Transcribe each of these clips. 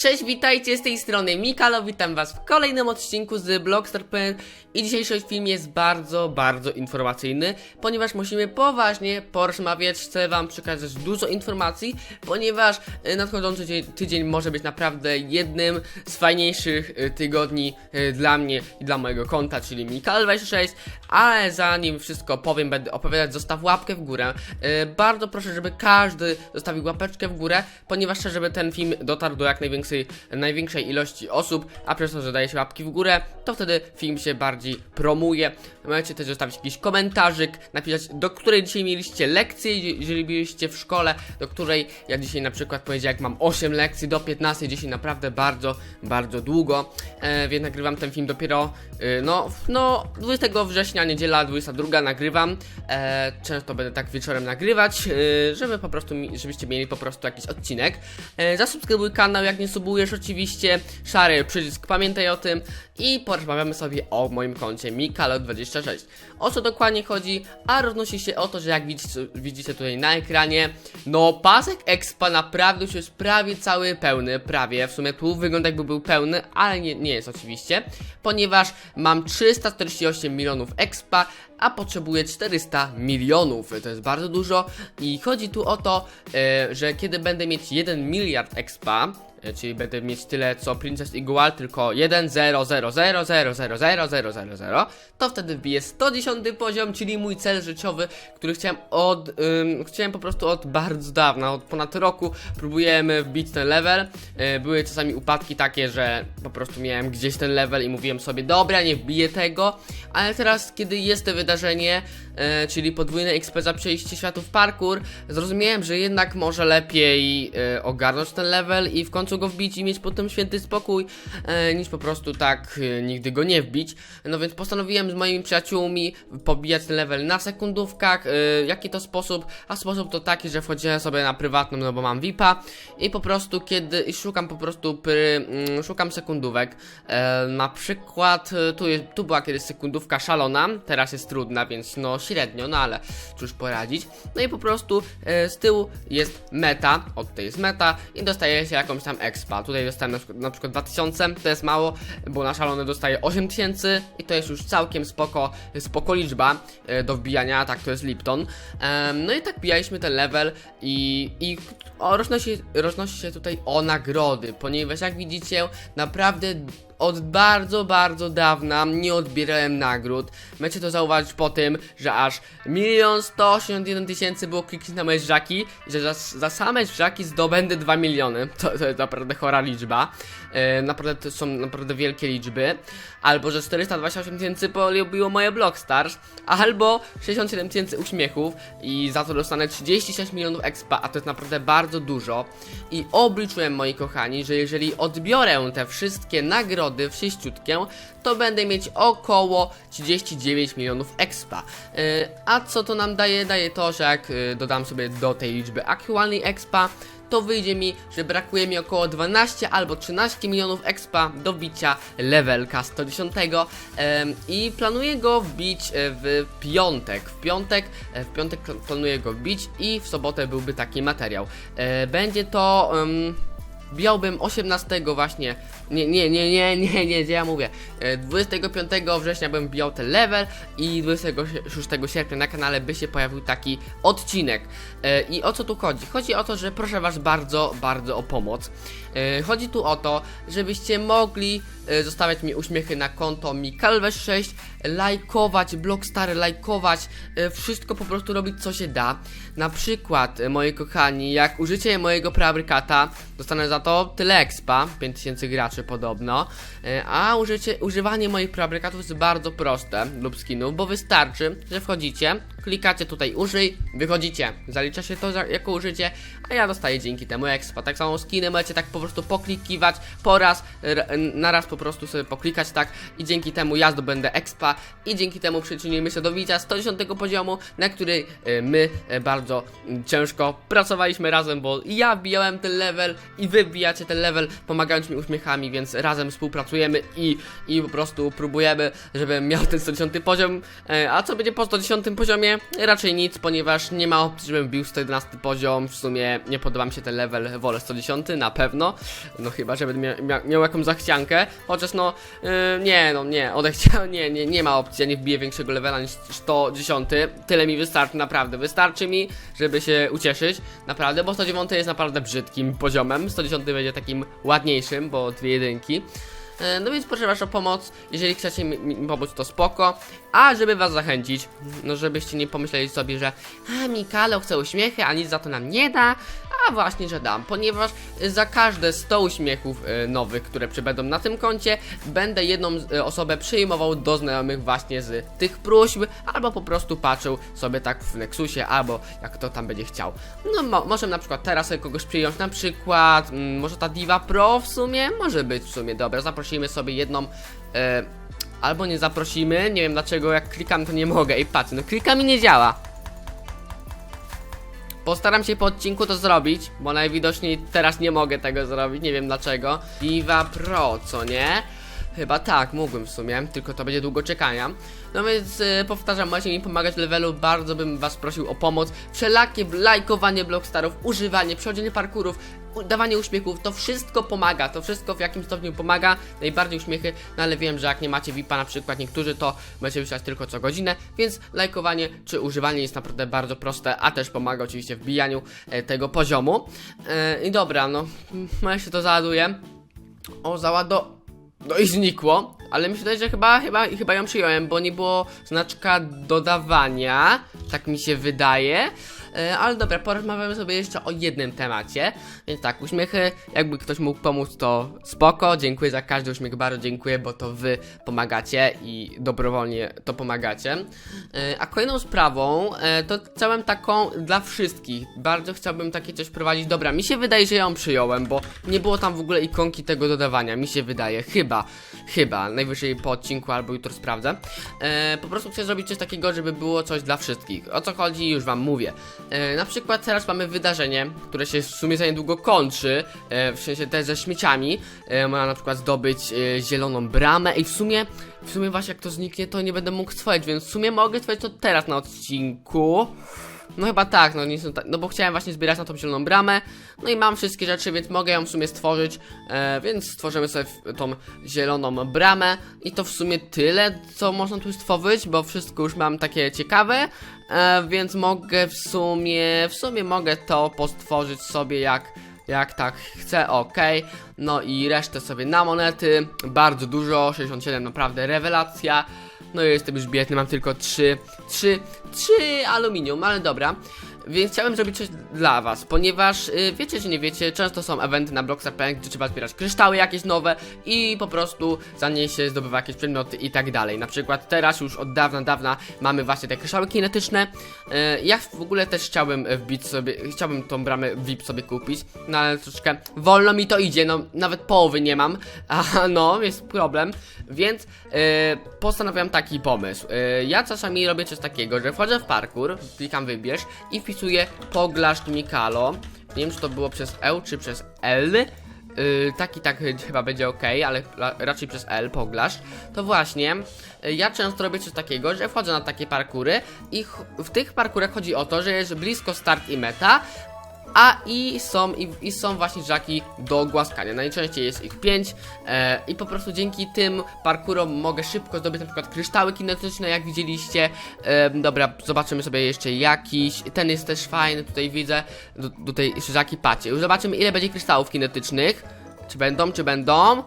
Cześć, witajcie z tej strony Mikalo, witam was w kolejnym odcinku z Blockstar.pl i dzisiejszy film jest bardzo, bardzo informacyjny, ponieważ musimy poważnie porozmawiać, chcę wam przekazać dużo informacji, ponieważ e, nadchodzący dzie- tydzień może być naprawdę jednym z fajniejszych e, tygodni e, dla mnie i dla mojego konta, czyli Mikal26, ale zanim wszystko powiem, będę opowiadać, zostaw łapkę w górę, bardzo proszę, żeby każdy zostawił łapeczkę w górę, ponieważ chcę, żeby ten film dotarł do jak największej, największej ilości osób, a przez to, że daje się łapki w górę, to wtedy film się bardziej promuje. Możecie też zostawić jakiś komentarzyk, napisać, do której dzisiaj mieliście lekcje, jeżeli byliście w szkole, do której ja dzisiaj na przykład powiedziałem, jak mam 8 lekcji do 15, dzisiaj naprawdę bardzo, bardzo długo, e, więc nagrywam ten film dopiero, e, no, no, 20 września, niedziela 22 nagrywam, e, często będę tak wieczorem nagrywać, e, żeby po prostu, mi, żebyście mieli po prostu jakiś odcinek. E, zasubskrybuj kanał, jak nie subujesz oczywiście, szary przycisk, pamiętaj o tym i porozmawiamy sobie o moim koncie Mikalo26. O co dokładnie chodzi? A roznosi się o to, że jak widzicie, widzicie tutaj na ekranie, no pasek expa naprawdę już jest prawie cały pełny, prawie, w sumie tu wygląda jakby był pełny, ale nie, nie jest oczywiście, ponieważ mam 348 milionów expa, a potrzebuję 400 milionów. To jest bardzo dużo i chodzi tu o to, e, że kiedy będę mieć 1 miliard expa, e, czyli będę mieć tyle co Princess Igual, tylko 1, 0, 0, 0, 0, 0, 0, 0, 0, 0, to wtedy wbiję 110 poziom, czyli mój cel życiowy, który chciałem od, ym, chciałem po prostu od bardzo dawna, od ponad roku próbujemy wbić ten level. E, były czasami upadki takie, że po prostu miałem gdzieś ten level i mówiłem sobie, dobra, nie wbiję tego, ale teraz, kiedy jest to wydarzenie, e, czyli podwójne XP za przejście światów parkour, zrozumiałem, że jednak może lepiej e, ogarnąć ten level i w końcu go wbić i mieć potem święty spokój, e, niż po prostu tak e, nigdy go nie wbić. No więc postanowiłem z moimi przyjaciółmi pobijać ten level na sekundówkach. E, jaki to sposób? A sposób to taki, że wchodziłem sobie na prywatną, no bo mam VIPa i po prostu kiedy i szukam po prostu pry, mm, szukam sekundówek. E, na przykład e, tu, jest, tu była kiedyś sekundówka szalona, teraz jest trudna, więc no średnio, no ale cóż poradzić. No i po prostu e, z tyłu jest meta, od tutaj jest meta i dostaje się jakąś tam expa. Tutaj dostałem na przykład, na przykład 2000, to jest mało, bo na szalone dostaje 8000 i to jest już całkiem spoko, spoko liczba e, do wbijania, tak to jest Lipton. No i tak bijaliśmy ten level i, i roznosi, roznosi się tutaj o nagrody, ponieważ jak widzicie, naprawdę od bardzo, bardzo dawna nie odbierałem nagród. Możecie to zauważyć po tym, że aż 1 181 tysięcy było kliknięć na moje żaki i że za, za same żaki zdobędę 2 miliony. To, to jest naprawdę chora liczba. E, naprawdę to są naprawdę wielkie liczby. Albo że 428 tysięcy polubiło moje Blockstars, albo 67 tysięcy uśmiechów i za to dostanę 36 milionów expa, a to jest naprawdę bardzo dużo. I obliczyłem, moi kochani, że jeżeli odbiorę te wszystkie nagrody wszyściutkie, to będę mieć około 39 milionów expa. Yy, a co to nam daje? Daje to, że jak yy, dodam sobie do tej liczby aktualnej expa, to wyjdzie mi, że brakuje mi około 12 albo 13 milionów expa do bicia levelka 110 em, i planuję go wbić e, w piątek. W piątek, e, w piątek pl- planuję go wbić i w sobotę byłby taki materiał. E, Będzie to... em, Wbijałbym 18 właśnie, nie, nie, nie, nie, nie, nie, ja mówię, E, 25 września bym wbijał ten level i 26 sierpnia na kanale by się pojawił taki odcinek. E, I o co tu chodzi? Chodzi o to, że proszę was bardzo, bardzo o pomoc. E, Chodzi tu o to, żebyście mogli e, zostawiać mi uśmiechy na konto Mikalwes6, lajkować, Blockstary, lajkować, e, wszystko po prostu robić co się da. Na przykład, e, moi kochani, jak użycie mojego preabrykata, dostanę za to tyle expa, 5000 graczy podobno, e, a użycie, używanie moich preabrykatów jest bardzo proste lub skinów, bo wystarczy, że wchodzicie, klikacie tutaj użyj, wychodzicie, zalicza się to jako użycie, a ja dostaję dzięki temu expa. Tak samo skiny możecie tak po prostu poklikiwać po raz, na raz po prostu sobie poklikać tak i dzięki temu ja zdobędę expa i dzięki temu przyczynimy się do widzia 110 poziomu, na który e, my e, bardzo ciężko pracowaliśmy razem, bo ja wbijałem ten level i wy wbijacie ten level, pomagając mi uśmiechami, więc razem współpracujemy i, i po prostu próbujemy, żebym miał ten 110 poziom, e, a co będzie po 110 poziomie? Raczej nic, ponieważ nie ma opcji, żebym wbił 111 poziom, w sumie nie podoba mi się ten level, wolę 110 na pewno, no chyba, że będę mia mia miał jakąś zachciankę, chociaż no, yy, nie, no nie, odechciał, nie, nie, nie ma opcji, ja nie wbiję większego levela niż 110, tyle mi wystarczy, naprawdę, wystarczy mi, żeby się ucieszyć, naprawdę, bo 109 jest naprawdę brzydkim poziomem, 110 będzie takim ładniejszym, bo dwie jedynki, E, No więc proszę was o pomoc, jeżeli chcecie mi, mi pomóc to spoko, a żeby was zachęcić, no żebyście nie pomyśleli sobie, że a Mikalo chce uśmiechy, a nic za to nam nie da, właśnie, że dam, ponieważ za każde 100 uśmiechów e, nowych, które przybędą na tym koncie, będę jedną e, osobę przyjmował do znajomych właśnie z tych próśb, albo po prostu patrzył sobie tak w Nexusie, albo jak kto tam będzie chciał. No mo może na przykład teraz sobie kogoś przyjąć, na przykład, mm, może ta Diva Pro w sumie, może być w sumie, dobra, zaprosimy sobie jedną, e, albo nie zaprosimy, nie wiem dlaczego, jak klikam to nie mogę, i patrz, no klikam i nie działa. Postaram się po odcinku to zrobić, bo najwidoczniej teraz nie mogę tego zrobić, nie wiem dlaczego. Diva Pro, co nie? Chyba tak, mógłbym w sumie, tylko to będzie długo czekania. No więc y, powtarzam, możecie mi pomagać w levelu, bardzo bym was prosił o pomoc. Wszelakie lajkowanie Blockstarów, używanie, przechodzenie parkurów, dawanie uśmiechów, to wszystko pomaga, to wszystko w jakimś stopniu pomaga, najbardziej uśmiechy, no ale wiem, że jak nie macie VIPa na przykład niektórzy, to będziecie wyślać tylko co godzinę, więc lajkowanie czy używanie jest naprawdę bardzo proste, a też pomaga oczywiście w bijaniu e, tego poziomu. E, I dobra, no, ja się to załaduje. O, załado... No i znikło, ale mi się wydaje, że chyba, chyba, chyba ją przyjąłem, bo nie było znaczka dodawania, tak mi się wydaje. E, ale dobra, porozmawiamy sobie jeszcze o jednym temacie. Więc tak, uśmiechy, jakby ktoś mógł pomóc, to spoko. Dziękuję za każdy uśmiech, bardzo dziękuję, bo to wy pomagacie i dobrowolnie to pomagacie. E, a kolejną sprawą e, to całym taką dla wszystkich. Bardzo chciałbym takie coś prowadzić. Dobra, mi się wydaje, że ją przyjąłem, bo nie było tam w ogóle ikonki tego dodawania. Mi się wydaje, chyba, chyba, najwyżej po odcinku albo jutro sprawdzę. Po prostu chcę zrobić coś takiego, żeby było coś dla wszystkich. O co chodzi, już wam mówię. E, na przykład teraz mamy wydarzenie, które się w sumie za niedługo kończy, e, w sensie te ze śmieciami. E, można na przykład zdobyć e, zieloną bramę i w sumie, w sumie właśnie jak to zniknie, to nie będę mógł stworzyć, więc w sumie mogę stworzyć to teraz na odcinku. No chyba tak, no, nie są ta, no bo chciałem właśnie zbierać na tą zieloną bramę, no i mam wszystkie rzeczy, więc mogę ją w sumie stworzyć, e, więc stworzymy sobie tą zieloną bramę i to w sumie tyle, co można tu stworzyć, bo wszystko już mam takie ciekawe, e, więc mogę w sumie, w sumie mogę to postworzyć sobie jak jak tak chcę, ok. No i resztę sobie na monety. Bardzo dużo, 67 naprawdę rewelacja. No jestem już biedny, mam tylko 3, 3, 3 aluminium, ale dobra. Więc chciałem zrobić coś dla was, ponieważ y, wiecie czy nie wiecie, często są eventy na Blockstar.pl, gdzie trzeba zbierać kryształy jakieś nowe i po prostu za nie się zdobywa jakieś przedmioty i tak dalej. Na przykład teraz już od dawna, dawna mamy właśnie te kryształy kinetyczne. Y, ja w ogóle też chciałbym wbić sobie, chciałbym tą bramę VIP sobie kupić, no ale troszeczkę wolno mi to idzie, no nawet połowy nie mam, a no jest problem, więc y, postanowiłem taki pomysł. Y, ja czasami robię coś takiego, że wchodzę w parkour, klikam wybierz i wpisuję poglaszcz Mikalo. Nie wiem czy to było przez E czy przez L. Yy, tak y, chyba będzie ok, ale raczej przez L poglasz. To właśnie, y, ja często robię coś takiego, że wchodzę na takie parkury i w tych parkurach chodzi o to, że jest blisko start i meta, a i są, i, i są właśnie żaki do głaskania. Najczęściej jest ich 5 e, i po prostu dzięki tym parkurom mogę szybko zdobyć na przykład kryształy kinetyczne, jak widzieliście. E, dobra, zobaczymy sobie jeszcze jakiś. Ten jest też fajny, tutaj widzę. Do, tutaj żaki patrzcie. Już zobaczymy ile będzie kryształów kinetycznych. Czy będą, czy będą?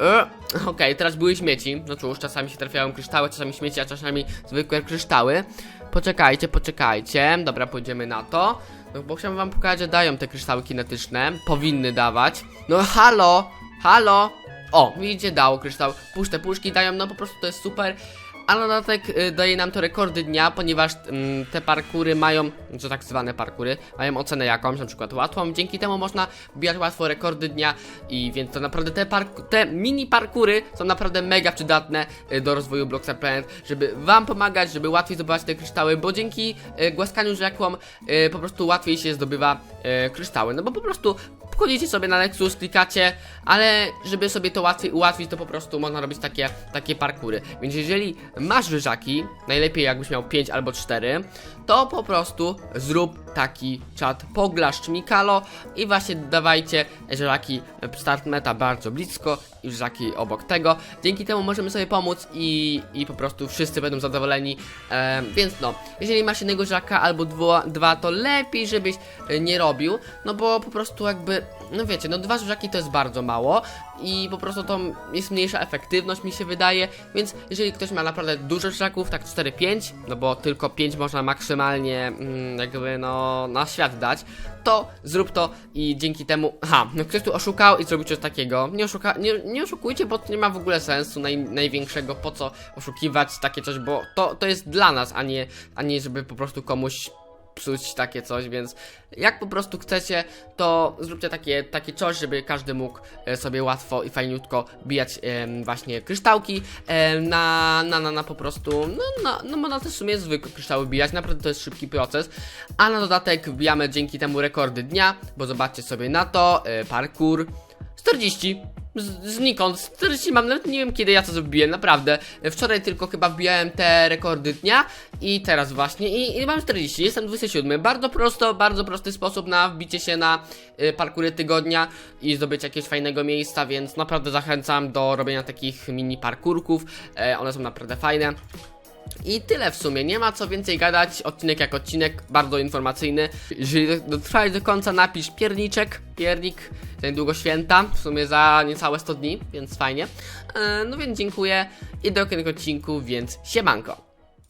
E, Okej, teraz były śmieci. No cóż, czasami się trafiają kryształy, czasami śmieci, a czasami zwykłe kryształy. Poczekajcie, poczekajcie. Dobra, pójdziemy na to. No bo chciałbym wam pokazać, że dają te kryształy kinetyczne. Powinny dawać. No halo! Halo! O, widzicie, dało kryształ. Puszte puszki dają, no po prostu to jest super. A na dodatek y, daje nam to rekordy dnia, ponieważ mm, te parkury mają, że tak zwane parkury, mają ocenę jakąś, na przykład łatwą, dzięki temu można wbijać łatwo rekordy dnia i więc to naprawdę te, park te mini parkury są naprawdę mega przydatne y, do rozwoju Blockstar Planet, żeby wam pomagać, żeby łatwiej zdobywać te kryształy, bo dzięki y, głaskaniu rzekłom po prostu łatwiej się zdobywa kryształy, no bo po prostu wchodzicie sobie na Nexus, klikacie, ale żeby sobie to łatwiej ułatwić, to po prostu można robić takie, takie parkury. Więc jeżeli masz wyżaki, najlepiej jakbyś miał 5 albo 4, to po prostu zrób taki czat poglaszcz Mikalo i właśnie dawajcie żelaki start meta bardzo blisko i żelaki obok tego. Dzięki temu możemy sobie pomóc i, i po prostu wszyscy będą zadowoleni. E, więc no, jeżeli masz jednego żelaka albo dwa, dwa, to lepiej żebyś e, nie robił, no bo po prostu jakby, no wiecie, no dwa żelaki to jest bardzo mało i po prostu to jest mniejsza efektywność mi się wydaje, więc jeżeli ktoś ma naprawdę dużo żelaków, tak 4-5, no bo tylko 5 można maksymalnie mm, jakby no na świat dać, to zrób to i dzięki temu, no ktoś tu oszukał i zrobił coś takiego, nie, oszuka, nie, nie oszukujcie, bo to nie ma w ogóle sensu naj, największego, po co oszukiwać takie coś, bo to, to jest dla nas, a nie, a nie żeby po prostu komuś psuć takie coś, więc jak po prostu chcecie, to zróbcie takie, takie coś, żeby każdy mógł e, sobie łatwo i fajniutko bijać właśnie kryształki em, na, na, na, na po prostu, no, na, no można też w sumie zwykłe kryształy bijać, naprawdę to jest szybki proces, a na dodatek wbijamy dzięki temu rekordy dnia, bo zobaczcie sobie na to, e, parkour. 40 z, znikąd, 40 mam, nawet nie wiem kiedy ja to zrobiłem, naprawdę. Wczoraj tylko chyba wbijałem te rekordy dnia i teraz właśnie i, i mam 40, jestem 27. Bardzo prosto, bardzo prosty sposób na wbicie się na y, parkury tygodnia i zdobycie jakiegoś fajnego miejsca, więc naprawdę zachęcam do robienia takich mini parkurków. E, one są naprawdę fajne. I tyle w sumie, nie ma co więcej gadać, odcinek jak odcinek, bardzo informacyjny. Jeżeli dotrwałeś do końca, napisz pierniczek, piernik, niedługo święta, w sumie za niecałe 100 dni, więc fajnie. E, no więc dziękuję i do kolejnego odcinku, więc siemanko.